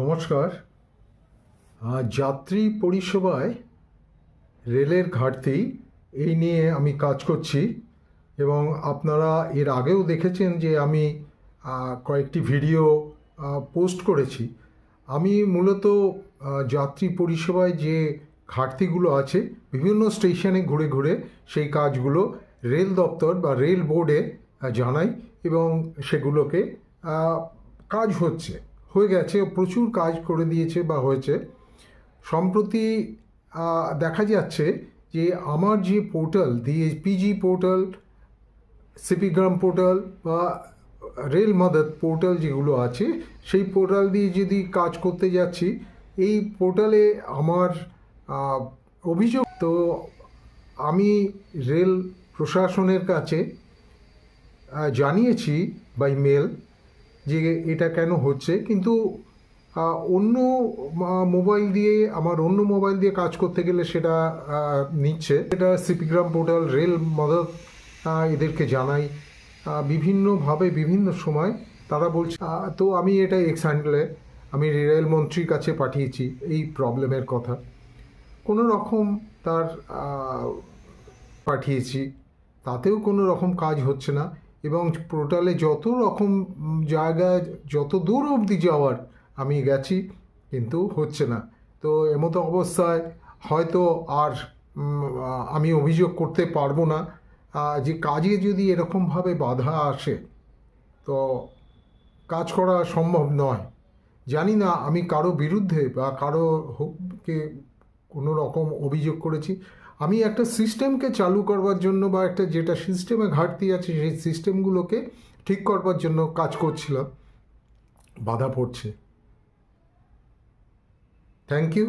নমস্কার। যাত্রী পরিষেবায় রেলের ঘাটতি এই নিয়ে আমি কাজ করছি এবং আপনারা এর আগেও দেখেছেন যে আমি কয়েকটি ভিডিও পোস্ট করেছি। আমি মূলত যাত্রী পরিষেবায় যে ঘাটতিগুলো আছে, বিভিন্ন স্টেশনে ঘুরে ঘুরে সেই কাজগুলো রেল দপ্তর বা রেল বোর্ডে জানাই এবং সেগুলোকে কাজ হচ্ছে। হয়ে গেছে, প্রচুর কাজ করে দিয়েছে বা হয়েছে। সম্প্রতি দেখা যাচ্ছে যে আমার যে পোর্টাল দিয়ে পিজি পোর্টাল সিপিগ্রাম পোর্টাল বা রেল মাদার পোর্টাল যেগুলো আছে, সেই পোর্টাল দিয়ে যদি কাজ করতে যাচ্ছি, এই পোর্টালে আমার অভিযোগ তো আমি রেল প্রশাসনের কাছে জানিয়েছি বাই মেল যে এটা কেন হচ্ছে, কিন্তু অন্য মোবাইল দিয়ে, আমার অন্য মোবাইল দিয়ে কাজ করতে গেলে সেটা নিচ্ছে। এটা সিপিগ্রাম পোর্টাল রেল মদত এদেরকে জানাই। বিভিন্নভাবে, বিভিন্ন সময় তারা বলছে তো আমি এটা এক্স হ্যান্ডেলে আমি রেলমন্ত্রীর কাছে পাঠিয়েছি এই প্রবলেমের কথা। কোনো রকম তার পাঠিয়েছি। তাতেও কোনো রকম কাজ হচ্ছে না। এবং পোর্টালে যত রকম উম, জায়গায় যত দূর অবধি যাওয়ার আমি গেছি কিন্তু হচ্ছে না। তো এমতো অবস্থায় হয়তো আর আমি অভিযোগ করতে পারব না যে কাজে যদি এরকমভাবে বাধা আসে তো কাজ করা সম্ভব নয়। জানি না আমি কারও বিরুদ্ধে বা কারও কে কোনো রকম অভিযোগ করেছি। আমি একটা সিস্টেমকে চালু করবার জন্য বা একটা যেটা সিস্টেমে ঘাটতি আছে, সেই সিস্টেমগুলোকে ঠিক করবার জন্য কাজ করছিলাম। বাধা পড়ছে। Thank you